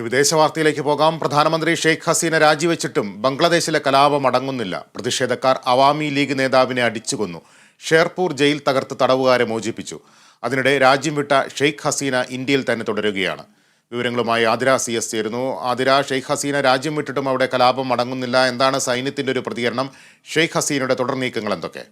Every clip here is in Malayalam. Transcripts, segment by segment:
വിദേശ വാർത്തയിലേക്ക് പോകാം. പ്രധാനമന്ത്രി ഷെയ്ഖ് ഹസീന രാജിവെച്ചിട്ടും ബംഗ്ലാദേശിലെ കലാപം അടങ്ങുന്നില്ല. പ്രതിഷേധക്കാർ അവാമി ലീഗ് നേതാവിനെ അടിച്ചുകൊന്നു. ഷേർപൂർ ജയിൽ തകർത്ത് തടവുകാരെ മോചിപ്പിച്ചു. അതിനിടെ രാജ്യം വിട്ട ഷെയ്ഖ് ഹസീന ഇന്ത്യയിൽ തന്നെ തുടരുകയാണ്. വിവരങ്ങളുമായി ആതിര സി എസ് ചേരുന്നു. ആതിര ഷെയ്ഖ് ഹസീന രാജ്യം വിട്ടിട്ടും അവിടെ കലാപം അടങ്ങുന്നില്ല. എന്താണ് സൈന്യത്തിന്റെ ഒരു പ്രതികരണം? ഷെയ്ഖ് ഹസീനയുടെ തുടർ നീക്കങ്ങൾ എന്തൊക്കെ?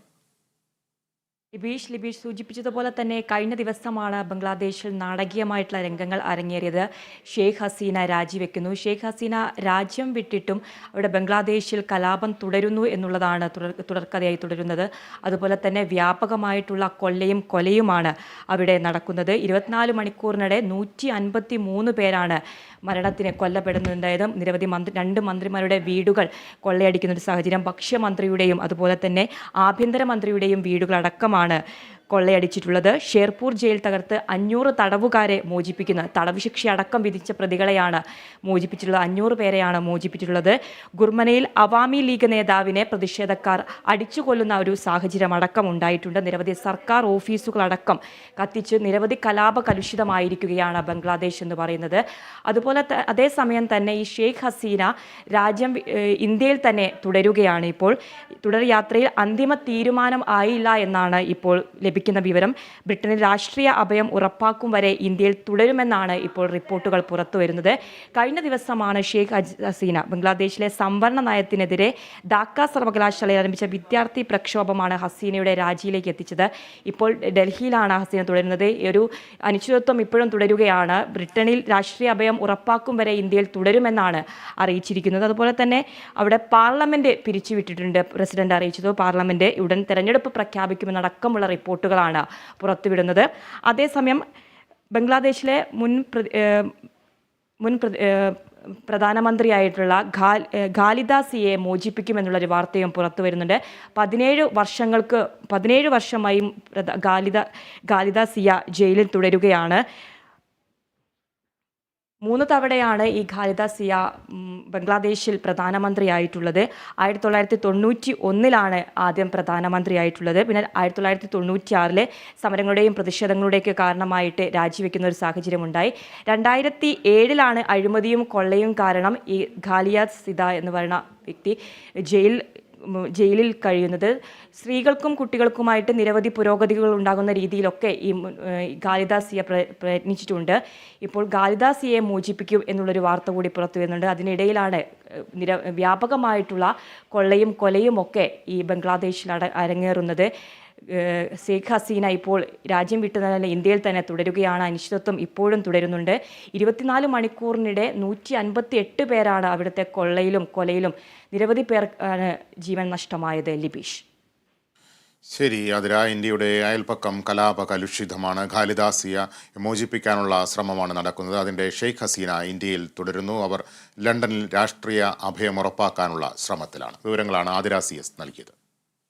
ലിബീഷ് ലിബീഷ് സൂചിപ്പിച്ചതുപോലെ തന്നെ കഴിഞ്ഞ ദിവസമാണ് ബംഗ്ലാദേശിൽ നാടകീയമായിട്ടുള്ള രംഗങ്ങൾ അരങ്ങേറിയത്. ഷെയ്ഖ് ഹസീന രാജിവെക്കുന്നു. ഷെയ്ഖ് ഹസീന രാജ്യം വിട്ടിട്ടും അവിടെ ബംഗ്ലാദേശിൽ കലാപം തുടരുന്നു എന്നുള്ളതാണ് തുടർ തുടർക്കഥയായി തുടരുന്നത്. അതുപോലെ തന്നെ വ്യാപകമായിട്ടുള്ള കൊള്ളയും കൊലയുമാണ് അവിടെ നടക്കുന്നത്. ഇരുപത്തിനാല് മണിക്കൂറിനിടെ നൂറ്റി അൻപത്തി മൂന്ന് പേരാണ് മരണത്തിന് കൊല്ലപ്പെടുന്നുണ്ടായത് നിരവധി മന്ത്രി രണ്ട് മന്ത്രിമാരുടെ വീടുകൾ കൊള്ളയടിക്കുന്ന ഒരു സാഹചര്യം ഭക്ഷ്യമന്ത്രിയുടെയും അതുപോലെ തന്നെ ആഭ്യന്തരമന്ത്രിയുടെയും വീടുകളടക്കമാണ്. പ്രശ്നമാണ്. കൊള്ളയടിച്ചിട്ടുള്ളത്. ഷേർപൂർ ജയിൽ തകർത്ത് അഞ്ഞൂറ് തടവുകാരെ മോചിപ്പിക്കുന്ന തടവ് ശിക്ഷ അടക്കം വിധിച്ച പ്രതികളെയാണ് മോചിപ്പിച്ചിട്ടുള്ളത് അഞ്ഞൂറ് പേരെയാണ് മോചിപ്പിച്ചിട്ടുള്ളത്. ഗുർമനയിൽ അവാമി ലീഗ് നേതാവിനെ പ്രതിഷേധക്കാർ അടിച്ചുകൊല്ലുന്ന ഒരു സാഹചര്യം അടക്കം ഉണ്ടായിട്ടുണ്ട്. നിരവധി സർക്കാർ ഓഫീസുകളടക്കം കത്തിച്ച് നിരവധി കലാപ കലുഷിതമായിരിക്കുകയാണ് ബംഗ്ലാദേശ് എന്ന് പറയുന്നത്. അതുപോലെ അതേസമയം തന്നെ ഈ ഷെയ്ഖ് ഹസീന രാജ്യം ഇന്ത്യയിൽ തന്നെ തുടരുകയാണ് ഇപ്പോൾ. തുടർ യാത്രയിൽ അന്തിമ തീരുമാനം ആയില്ല എന്നാണ് ഇപ്പോൾ ലഭിക്കുന്ന വിവരം ബ്രിട്ടനിൽ രാഷ്ട്രീയ അഭയം ഉറപ്പാക്കും വരെ ഇന്ത്യയിൽ തുടരുമെന്നാണ് ഇപ്പോൾ റിപ്പോർട്ടുകൾ പുറത്തുവരുന്നത് കഴിഞ്ഞ ദിവസമാണ് ഷെയ്ഖ് ഹസീന ബംഗ്ലാദേശിലെ സംവരണ നയത്തിനെതിരെ ധാക്ക സർവകലാശാലയിൽ ആരംഭിച്ച വിദ്യാർത്ഥി പ്രക്ഷോഭമാണ് ഹസീനയുടെ രാജിയിലേക്ക് എത്തിച്ചത്. ഇപ്പോൾ ഡൽഹിയിലാണ് ഹസീന തുടരുന്നത്. ഒരു അനിശ്ചിതത്വം ഇപ്പോഴും തുടരുകയാണ്. ബ്രിട്ടനിൽ രാഷ്ട്രീയ അഭയം ഉറപ്പാക്കും വരെ ഇന്ത്യയിൽ തുടരുമെന്നാണ് അറിയിച്ചിരിക്കുന്നത്. അതുപോലെ തന്നെ അവിടെ പാർലമെന്റ് പിരിച്ചുവിട്ടിട്ടുണ്ട്. പ്രസിഡന്റ് അറിയിച്ചത് പാർലമെന്റ് ഉടൻ തെരഞ്ഞെടുപ്പ് പ്രഖ്യാപിക്കുമെന്നടക്കമുള്ള റിപ്പോർട്ടുകളാണ് പുറത്തുവിടുന്നത്. അതേസമയം ബംഗ്ലാദേശിലെ മുൻ മുൻ പ്രധാനമന്ത്രിയായിട്ടുള്ള ഖാൽ ഏഹ് ഖാലിദ സിയെ മോചിപ്പിക്കുമെന്നുള്ളൊരു വാർത്തയും പുറത്തു വരുന്നുണ്ട് പതിനേഴ് വർഷങ്ങൾക്ക് പതിനേഴ് വർഷമായും ഖാലിദ ഖാലിദ സിയ ജയിലിൽ തുടരുകയാണ്. മൂന്ന് തവണയാണ് ഈ ഖാലിദ സിയ ബംഗ്ലാദേശിൽ പ്രധാനമന്ത്രിയായിട്ടുള്ളത്. ആയിരത്തി തൊള്ളായിരത്തി തൊണ്ണൂറ്റി ഒന്നിലാണ് ആദ്യം പ്രധാനമന്ത്രിയായിട്ടുള്ളത്. പിന്നെ ആയിരത്തി തൊള്ളായിരത്തി തൊണ്ണൂറ്റി ആറിലെ സമരങ്ങളുടെയും പ്രതിഷേധങ്ങളുടെയൊക്കെ കാരണമായിട്ട് രാജിവെക്കുന്ന ഒരു സാഹചര്യം ഉണ്ടായി രണ്ടായിരത്തി ഏഴിലാണ് അഴിമതിയും കൊള്ളയും കാരണം ഈ ഖാലിയ സിദ എന്ന് പറയുന്ന വ്യക്തി ജയിൽ ജയിലിൽ കഴിയുന്നത്. സ്ത്രീകൾക്കും കുട്ടികൾക്കുമായിട്ട് നിരവധി പുരോഗതികൾ ഉണ്ടാകുന്ന രീതിയിലൊക്കെ ഈ ഗാലിദാസിയെ പ്ര പ്രയത്നിച്ചിട്ടുണ്ട്. ഇപ്പോൾ ഗാലിദാസിയെ മോചിപ്പിക്കും എന്നുള്ളൊരു വാർത്ത കൂടി പുറത്തു വരുന്നുണ്ട്. അതിനിടയിലാണ് നിര വ്യാപകമായിട്ടുള്ള കൊള്ളയും കൊലയും ഒക്കെ ഈ ബംഗ്ലാദേശിൽ അരങ്ങേറുന്നത്. ഷെയ്ഖ് ഹസീന ഇപ്പോൾ രാജ്യം വിട്ടു തന്നെ ഇന്ത്യയിൽ തന്നെ തുടരുകയാണ്. അനിശ്ചിതത്വം ഇപ്പോഴും തുടരുന്നുണ്ട്. ഇരുപത്തിനാല് മണിക്കൂറിനിടെ നൂറ്റി അൻപത്തി എട്ട് പേരാണ് അവിടുത്തെ കൊള്ളയിലും കൊലയിലും നിരവധി പേർ ജീവൻ നഷ്ടമായത് ലിബീഷ്. ശരി അതിര ഇന്ത്യയുടെ അയൽപ്പക്കം കലാപ കലുഷിതമാണ് ഖാലിദാസിയ മോചിപ്പിക്കാനുള്ള ശ്രമമാണ് നടക്കുന്നത്. അതിന്റെ ഷെയ്ഖ് ഹസീന ഇന്ത്യയിൽ തുടരുന്നു. അവർ ലണ്ടനിൽ രാഷ്ട്രീയ അഭയം ഉറപ്പാക്കാനുള്ള ശ്രമത്തിലാണ്. വിവരങ്ങളാണ് എസ് നൽകിയത്.